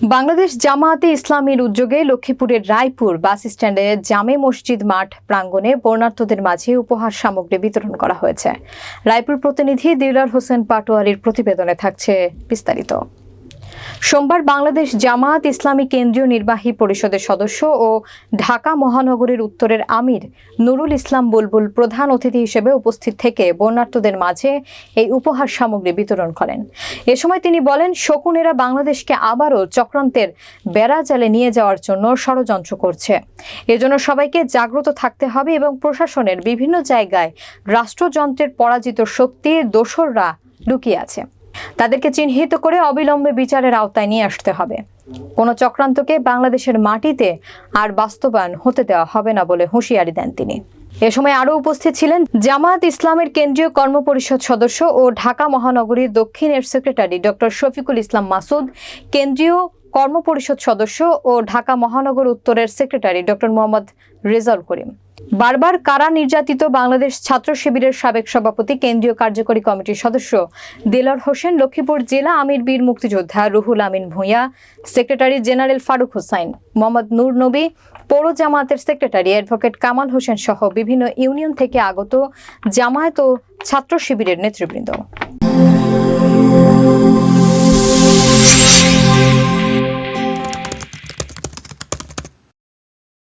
বাংলাদেশ জামায়াতে ইসলামীর উদ্যোগে লক্ষ্মীপুরের রায়পুর বাস স্ট্যান্ডে জামে মসজিদ মাঠ প্রাঙ্গণে বর্ণার্থদের মাঝে উপহার সামগ্রী বিতরণ করা হয়েছে। রায়পুর প্রতিনিধি দিলার হোসেন পাটোয়ারির প্রতিবেদনে থাকছে বিস্তারিত। সোমবার বাংলাদেশ জামায়াত ইসলামী কেন্দ্রীয় নির্বাহী পরিষদের সদস্য ও ঢাকা মহানগরীর উত্তরের আমির নুরুল ইসলাম বুলবুল প্রধান অতিথি হিসেবে উপস্থিত থেকে বন্যার্থদের মাঝে এই উপহার সামগ্রী বিতরণ করেন। এ সময় তিনি বলেন, শকুনেরা বাংলাদেশকে আবারও চক্রান্তের বেড়াজালে নিয়ে যাওয়ার জন্য ষড়যন্ত্র করছে। এজন্য সবাইকে জাগ্রত থাকতে হবে এবং প্রশাসনের বিভিন্ন জায়গায় রাষ্ট্রযন্ত্রের পরাজিত শক্তি, দোসররা লুকিয়ে আছে। তাদেরকে চিহ্নিত করে অবিলম্বে বিচারের আওতায় নিয়ে আসতে হবে। কোনো চক্রান্তকে বাংলাদেশের মাটিতে আর বাস্তবায়ন হতে দেওয়া হবে না বলে হুঁশিয়ারি দেন তিনি। এ সময় আরও উপস্থিত ছিলেন জামায়াত ইসলামের কেন্দ্রীয় কর্মপরিষদ সদস্য ও ঢাকা মহানগরীর দক্ষিণের সেক্রেটারি ডক্টর শফিকুল ইসলাম মাসুদ, কেন্দ্রীয় কর্মপরিষদ সদস্য ও ঢাকা মহানগর উত্তরের সেক্রেটারি ডক্টর মোহাম্মদ রেজাউল করিম। বারবার কারা নির্যাতিত বাংলাদেশ ছাত্র শিবিরের সাবেক সভাপতি, কেন্দ্রীয় কার্যকরী কমিটির সদস্য দেলার হোসেন, লক্ষ্মীপুর জেলা আমির বীর মুক্তিযোদ্ধা রুহুল আমিন ভূঁইয়া, সেক্রেটারি জেনারেল ফারুক হোসাইন, মোহাম্মদ নূর নবী, পৌর জামায়াতের সেক্রেটারি অ্যাডভোকেট কামাল হোসেন সহ বিভিন্ন ইউনিয়ন থেকে আগত জামায়াত ও ছাত্র শিবিরের নেতৃবৃন্দ।